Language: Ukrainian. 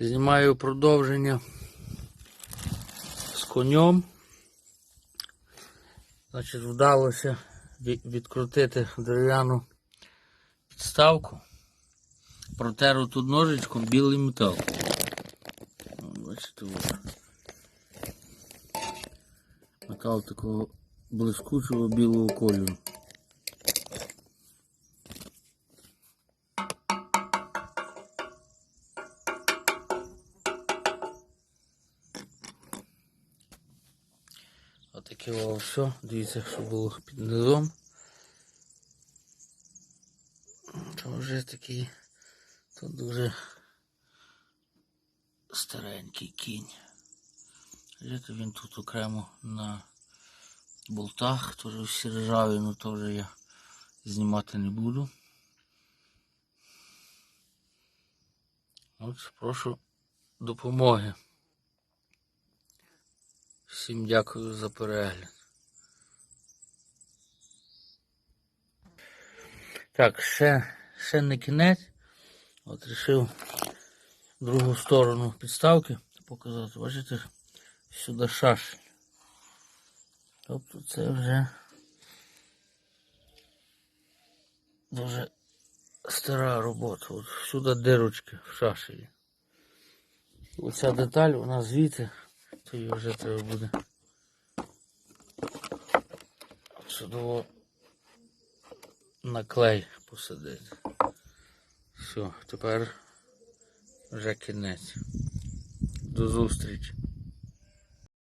Знімаю продовження з конем. Значить, вдалося відкрутити дерев'яну підставку. Протеру тут ножичком білий метал. Бачите, от. Метал такого блискучого білого кольору. Отаке все. Дивіться, що було під низом. Це вже такий тут дуже старенький кінь. Жити він тут окремо на болтах, теж всі ржаві, ну то я знімати не буду. От прошу допомоги. Всім дякую за перегляд. Так, ще, ще не кінець. От рішив другу сторону підставки показати. Бачите, сюди шашель. Тобто це вже дуже стара робота. От сюди дирочки в шашелі. Оця деталь, вона звідти, то вже треба буде. Сюди на клей посадити. Все, тепер вже кінець. До зустрічі.